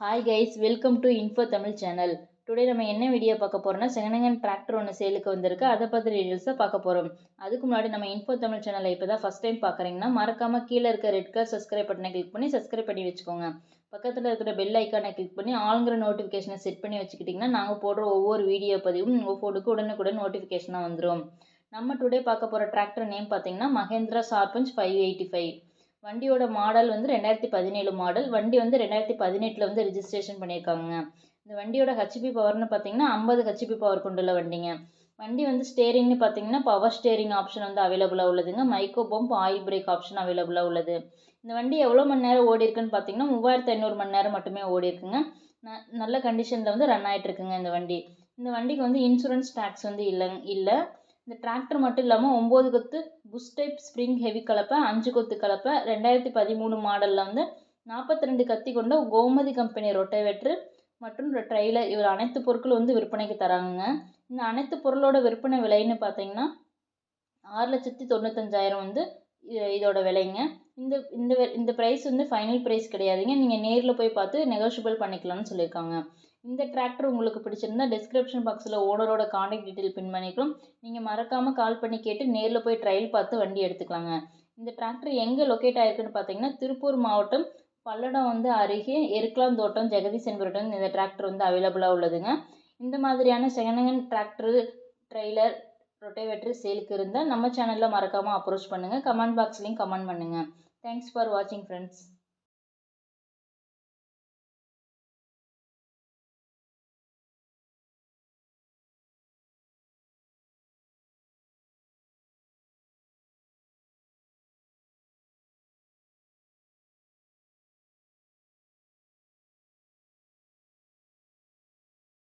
Hi guys welcome to info Tamil channel today நம்ம என்ன video பார்க்க போகிறோம்னா செகண்ட் டிராக்டர் ஒன்று சேலுக்கு வந்திருக்கு. அதை பற்றி டீட்டெயில்ஸாக பார்க்க போகிறோம் அதுக்கு முன்னாடி நம்ம இன்ஃபோ தமிழ் சேனலை இப்போ தான் ஃபஸ்ட் டைம் பார்க்குறீங்கன்னா மறக்காமல் கீழே இருக்க ரெட் கலர் சப்ஸ்கிரைப் பட்டனை கிளிக் பண்ணி சப்ஸ்கிரைப் பண்ணி வச்சுக்கோங்க. பக்கத்தில் இருக்கிற பெல் ஐக்கானை கிளிக் பண்ணி ஆளுங்கிற நோட்டிஃபிகேஷனை செட் பண்ணி வச்சுக்கிட்டிங்கன்னா நாங்கள் போடுற ஒவ்வொரு வீடியோ பதிவும் உங்கள் ஃபோனுக்கு உடனுக்குடன் நோட்டிஃபிகேஷனாக வந்துடும் நம்ம டுடே பார்க்க போகிற டிராக்டர் நேம் பார்த்தீங்கன்னா Mahindra Sarpanch five eighty five வண்டியோட மாடல் வந்து ரெண்டாயிரத்தி பதினேழு மாடல் வண்டி வந்து ரெண்டாயிரத்தி பதினெட்டில் வந்து ரிஜிஸ்ட்ரேஷன் பண்ணியிருக்காங்க இந்த வண்டியோட ஹெச்பி பவர்னு பார்த்தீங்கன்னா ஐம்பது ஹெச்பி பவர் கொண்டுள்ள வண்டிங்க. வண்டி வந்து ஸ்டேரிங்னு பார்த்தீங்கன்னா பவர் ஸ்டேரிங் ஆப்ஷன் வந்து அவைலபிளாக உள்ளதுங்க. Mico pump oil brake option அவைலபிளாக உள்ளது. இந்த வண்டி எவ்வளோ மணி நேரம் ஓடி இருக்குன்னு பார்த்தீங்கன்னா மூவாயிரத்து ஐநூறு மணி நேரம் மட்டுமே ஓடி இருக்குங்க. ந நல்ல கண்டிஷனில் வந்து ரன் ஆகிட்டு இருக்குங்க இந்த வண்டி. இந்த வண்டிக்கு வந்து இன்சூரன்ஸ் டேக்ஸ் வந்து இல்லை இல்லை. இந்த டிராக்டர் மட்டும் இல்லாமல் ஒம்பது கொத்து புஷ் டைப் ஸ்ப்ரிங் ஹெவி கலப்பை அஞ்சு கொத்து கலப்பை ரெண்டாயிரத்தி பதிமூணு மாடலில் வந்து நாற்பத்தி ரெண்டு கத்தி கொண்ட கோமதி கம்பெனி ரொட்டவேட்ரு மற்றும் ட்ரெய்லர் இவர் அனைத்து பொருட்களும் வந்து விற்பனைக்கு தராங்க இந்த அனைத்து பொருளோட விற்பனை விலைன்னு பார்த்தீங்கன்னா ஆறு லட்சத்தி தொண்ணூத்தஞ்சாயிரம் வந்து இதோட விலைங்க. இந்த இந்த இந்த ப்ரைஸ் வந்து ஃபைனல் ப்ரைஸ் கிடையாதுங்க. நீங்கள் நேரில் போய் பார்த்து நெகோஷியபிள் பண்ணிக்கலாம்னு சொல்லியிருக்காங்க. இந்த டிராக்டர் உங்களுக்கு பிடிச்சிருந்தா டிஸ்கிரிப்ஷன் பாக்ஸில் ஓனரோட காண்டாக்ட் டீட்டெயில் பின் பண்ணிக்கிறோம் நீங்கள் மறக்காமல் கால் பண்ணி கேட்டு நேரில் போய் ட்ரையல் பார்த்து வண்டி எடுத்துக்கலாங்க. இந்த டிராக்டர் எங்கே லொக்கேட் ஆயிருக்குன்னு பார்த்தீங்கன்னா திருப்பூர் மாவட்டம் பல்லடம் வந்து அருகே எருக்கலாந்தோட்டம் ஜெகதீஷ் என்பவரிடம் இந்த டிராக்டர் வந்து அவைலபிளாக உள்ளதுங்க. இந்த மாதிரியான second hand tractor trailer rotavator சேலுக்கு இருந்தால் நம்ம சேனலில் மறக்காமல் அப்ரோச் பண்ணுங்கள் கமெண்ட் பாக்ஸ்லேயும் கமெண்ட் பண்ணுங்கள் தேங்க்ஸ் ஃபார் வாட்சிங் ஃப்ரெண்ட்ஸ்